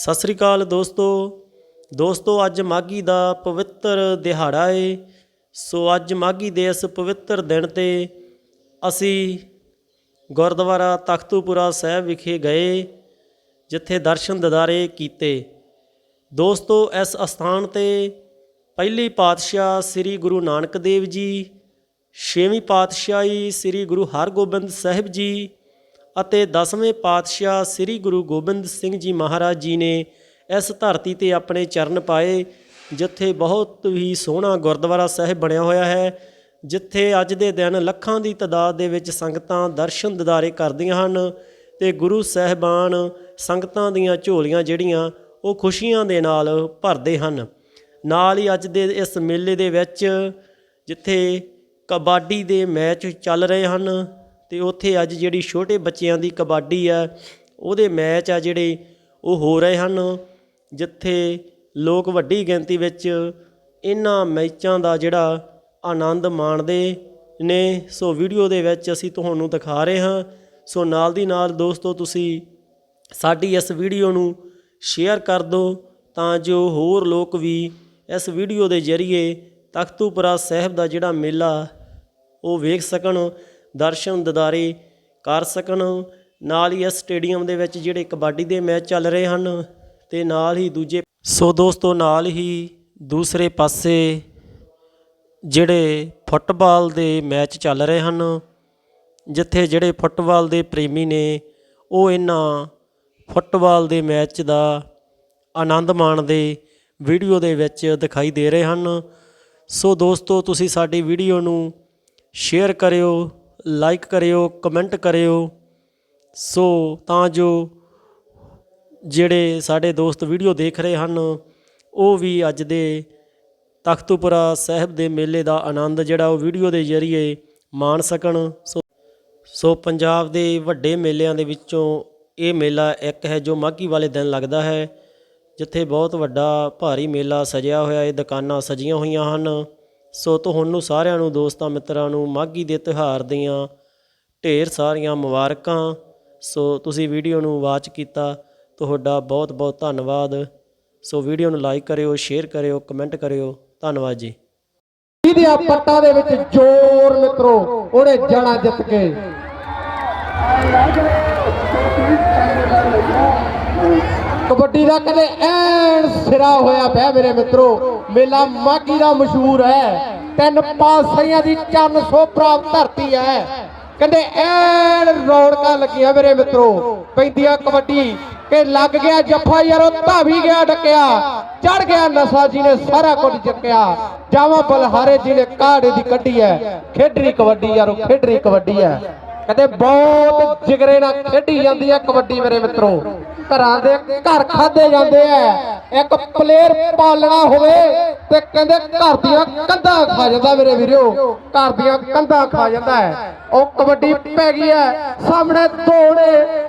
ਸਤਿ ਸ੍ਰੀ ਅਕਾਲ ਦੋਸਤੋ। ਦੋਸਤੋ, ਅੱਜ ਮਾਘੀ ਦਾ ਪਵਿੱਤਰ ਦਿਹਾੜਾ ਏ। ਸੋ ਅੱਜ ਮਾਘੀ ਦੇ ਇਸ ਪਵਿੱਤਰ ਦਿਨ ਤੇ ਅਸੀਂ ਗੁਰਦੁਆਰਾ ਤਖਤੂਪੁਰਾ ਸਾਹਿਬ ਵਿਖੇ ਗਏ, ਜਿੱਥੇ ਦਰਸ਼ਨ ਦਿਦਾਰੇ ਕੀਤੇ। ਦੋਸਤੋ, ਇਸ ਅਸਥਾਨ ਤੇ ਪਹਿਲੀ ਪਾਤਸ਼ਾਹ ਸ੍ਰੀ ਗੁਰੂ ਨਾਨਕ ਦੇਵ ਜੀ, ਛੇਵੀਂ ਪਾਤਸ਼ਾਹੀ ਸ੍ਰੀ ਗੁਰੂ ਹਰਗੋਬਿੰਦ ਸਾਹਿਬ ਜੀ ਅਤੇ ਦਸਵੇਂ ਪਾਤਸ਼ਾਹ ਸ੍ਰੀ ਗੁਰੂ ਗੋਬਿੰਦ ਸਿੰਘ ਜੀ ਮਹਾਰਾਜ ਜੀ ਨੇ ਇਸ ਧਰਤੀ ਤੇ ਆਪਣੇ ਚਰਨ ਪਾਏ, ਜਿੱਥੇ ਬਹੁਤ ਹੀ ਸੋਹਣਾ ਗੁਰਦੁਆਰਾ ਸਾਹਿਬ ਬਣਿਆ ਹੋਇਆ ਹੈ, ਜਿੱਥੇ ਅੱਜ ਦੇ ਦਿਨ ਲੱਖਾਂ ਦੀ ਤਾਦਾਦ ਦੇ ਵਿੱਚ ਸੰਗਤਾਂ ਦਰਸ਼ਨ ਦਿਦਾਰੇ ਕਰਦੀਆਂ ਹਨ ਤੇ ਗੁਰੂ ਸਾਹਿਬਾਨ ਸੰਗਤਾਂ ਦੀਆਂ ਝੋਲੀਆਂ ਜਿਹੜੀਆਂ ਉਹ ਖੁਸ਼ੀਆਂ ਦੇ ਨਾਲ ਭਰਦੇ ਹਨ। ਨਾਲ ਹੀ ਅੱਜ ਦੇ ਇਸ ਮੇਲੇ ਦੇ ਵਿੱਚ ਜਿੱਥੇ ਕਬੱਡੀ ਦੇ ਮੈਚ ਚੱਲ ਰਹੇ ਹਨ ਅਤੇ ਉੱਥੇ ਅੱਜ ਜਿਹੜੀ ਛੋਟੇ ਬੱਚਿਆਂ ਦੀ ਕਬੱਡੀ ਆ, ਉਹਦੇ ਮੈਚ ਆ ਜਿਹੜੇ, ਉਹ ਹੋ ਰਹੇ ਹਨ, ਜਿੱਥੇ ਲੋਕ ਵੱਡੀ ਗਿਣਤੀ ਵਿੱਚ ਇਹਨਾਂ ਮੈਚਾਂ ਦਾ ਜਿਹੜਾ ਆਨੰਦ ਮਾਣਦੇ ਨੇ। ਸੋ ਵੀਡੀਓ ਦੇ ਵਿੱਚ ਅਸੀਂ ਤੁਹਾਨੂੰ ਦਿਖਾ ਰਹੇ ਹਾਂ। ਸੋ ਨਾਲ ਦੀ ਨਾਲ ਦੋਸਤੋ, ਤੁਸੀਂ ਸਾਡੀ ਇਸ ਵੀਡੀਓ ਨੂੰ ਸ਼ੇਅਰ ਕਰ ਦਿਓ, ਤਾਂ ਜੋ ਹੋਰ ਲੋਕ ਵੀ ਇਸ ਵੀਡੀਓ ਦੇ ਜ਼ਰੀਏ ਤਖਤੂਪੁਰਾ ਸਾਹਿਬ ਦਾ ਜਿਹੜਾ ਮੇਲਾ, ਉਹ ਵੇਖ ਸਕਣ। ਦਰਸ਼ਨ ਦਿਦਾਰੇ ਕਰ ਸਕਣ। ਨਾਲ ਹੀ ਇਸ ਸਟੇਡੀਅਮ ਦੇ ਵਿੱਚ ਜਿਹੜੇ ਕਬੱਡੀ ਦੇ ਮੈਚ ਚੱਲ ਰਹੇ ਹਨ ਤੇ ਨਾਲ ਹੀ ਦੂਜੇ ਸੋ ਦੋਸਤੋ, ਨਾਲ ਹੀ ਦੂਸਰੇ ਪਾਸੇ ਜਿਹੜੇ ਫੁੱਟਬਾਲ ਦੇ ਮੈਚ ਚੱਲ ਰਹੇ ਹਨ, ਜਿੱਥੇ ਜਿਹੜੇ ਫੁੱਟਬਾਲ ਦੇ ਪ੍ਰੇਮੀ ਨੇ, ਉਹ ਇਹਨਾਂ ਫੁੱਟਬਾਲ ਦੇ ਮੈਚ ਦਾ ਆਨੰਦ ਮਾਣਦੇ ਵੀਡੀਓ ਦੇ ਵਿੱਚ ਦਿਖਾਈ ਦੇ ਰਹੇ ਹਨ। ਸੋ ਦੋਸਤੋ, ਤੁਸੀਂ ਸਾਡੀ ਵੀਡੀਓ ਨੂੰ ਸ਼ੇਅਰ ਕਰਿਓ ਲਾਈਕ ਕਰਿਓ ਕਮੈਂਟ ਕਰਿਓ। ਸੋ ਤਾਂ ਜੋ ਜਿਹੜੇ ਸਾਡੇ ਦੋਸਤ ਵੀਡੀਓ ਦੇਖ ਰਹੇ ਹਨ, ਉਹ ਵੀ ਅੱਜ ਦੇ ਤਖਤੂਪੁਰਾ ਸਾਹਿਬ ਦੇ ਮੇਲੇ ਦਾ ਆਨੰਦ ਜਿਹੜਾ ਉਹ ਵੀਡੀਓ ਦੇ ਜ਼ਰੀਏ ਮਾਣ ਸਕਣ। ਸੋ ਸੋ ਪੰਜਾਬ ਦੇ ਵੱਡੇ ਮੇਲਿਆਂ ਦੇ ਵਿੱਚੋਂ ਇਹ ਮੇਲਾ ਇੱਕ ਹੈ ਜੋ ਮਾਘੀ ਵਾਲੇ ਦਿਨ ਲੱਗਦਾ ਹੈ, ਜਿੱਥੇ ਬਹੁਤ ਵੱਡਾ ਭਾਰੀ ਮੇਲਾ ਸਜਿਆ ਹੋਇਆ ਹੈ, ਦੁਕਾਨਾਂ ਸਜੀਆਂ ਹੋਈਆਂ ਹਨ। ਸੋ ਤੁਹਾਨੂੰ ਸਾਰਿਆਂ ਨੂੰ, ਦੋਸਤਾਂ ਮਿੱਤਰਾਂ ਨੂੰ ਮਾਘੀ ਦੇ ਤਿਉਹਾਰ ਦੀਆਂ ਢੇਰ ਸਾਰੀਆਂ ਮੁਬਾਰਕਾਂ। ਸੋ ਤੁਸੀਂ ਵੀਡੀਓ ਨੂੰ ਵਾਚ ਕੀਤਾ, ਤੁਹਾਡਾ ਬਹੁਤ ਬਹੁਤ ਧੰਨਵਾਦ। ਸੋ ਵੀਡੀਓ ਨੂੰ ਲਾਈਕ ਕਰਿਓ, ਸ਼ੇਅਰ ਕਰਿਓ, ਕਮੈਂਟ ਕਰਿਓ। ਧੰਨਵਾਦ ਜੀ। ਇਹਦੇ ਪੱਟਾਂ ਦੇ ਵਿੱਚ ਜ਼ੋਰ ਮਿੱਤਰੋ, ਉਹਨੇ ਜਾਣਾ ਜਿੱਤ ਕੇ। ਕਬੱਡੀ ਦਾ ਕਦੇ ਐਨ ਸਿਰਾ ਹੋਇਆ ਪਿਆ ਮੇਰੇ ਮਿੱਤਰੋ। ਮੇਲਾ ਮਾਗੀ ਦਾ ਮਸ਼ਹੂਰ ਹੈ। ਤਿੰਨ ਪਾਸਿਆਂ ਦੀ ਚੰਨ ਸੋ ਪ੍ਰਾਪਤ ਧਰਤੀ ਹੈ। ਕਹਿੰਦੇ ਐਨ ਰੌਣਕਾਂ ਲੱਗੀਆਂ ਮੇਰੇ ਮਿੱਤਰੋ। ਪੈਂਦੀਆਂ ਕਬੱਡੀ ਕਿ ਲੱਗ ਗਿਆ ਜੱਫਾ ਯਾਰੋ, ਧਾਵੀ ਗਿਆ ਡੱਕਿਆ। ਚੜ ਗਿਆ ਨਸਾ ਜੀ ਨੇ ਸਾਰਾ ਕੁਝ ਚੱਕਿਆ। ਜਾਵਾਂ ਬਲਹਾਰੇ ਜੀ ਨੇ ਕਾੜੇ ਦੀ ਕੱਢੀ ਹੈ। ਖੇਡਰੀ ਕਬੱਡੀ ਯਾਰੋ ਖੇਡਰੀ ਕਬੱਡੀ ਹੈ। ਕਹਿੰਦੇ ਬਹੁਤ ਜਿਗਰੇ ਨਾਲ ਖੇਡੀ ਜਾਂਦੀ ਹੈ ਕਬੱਡੀ ਮੇਰੇ ਮਿੱਤਰੋ। ਘਰਾਂ ਦੇ ਘਰ ਖਾਦੇ ਜਾਂਦੇ ਆ। ਇੱਕ ਪਲੇਅਰ ਪਾਲਣਾ ਹੋਵੇ ਤੇ ਕਹਿੰਦੇ ਘਰ ਦੀਆਂ ਕੰਧਾਂ ਖਾ ਜਾਂਦਾ ਮੇਰੇ ਵੀਰੋ। ਘਰ ਦੀਆਂ ਕੰਧਾਂ ਖਾ ਜਾਂਦਾ ਹੈ। ਉਹ ਕਬੱਡੀ ਪੈ ਗਈ ਹੈ। ਸਾਹਮਣੇ ਦੋੜੇ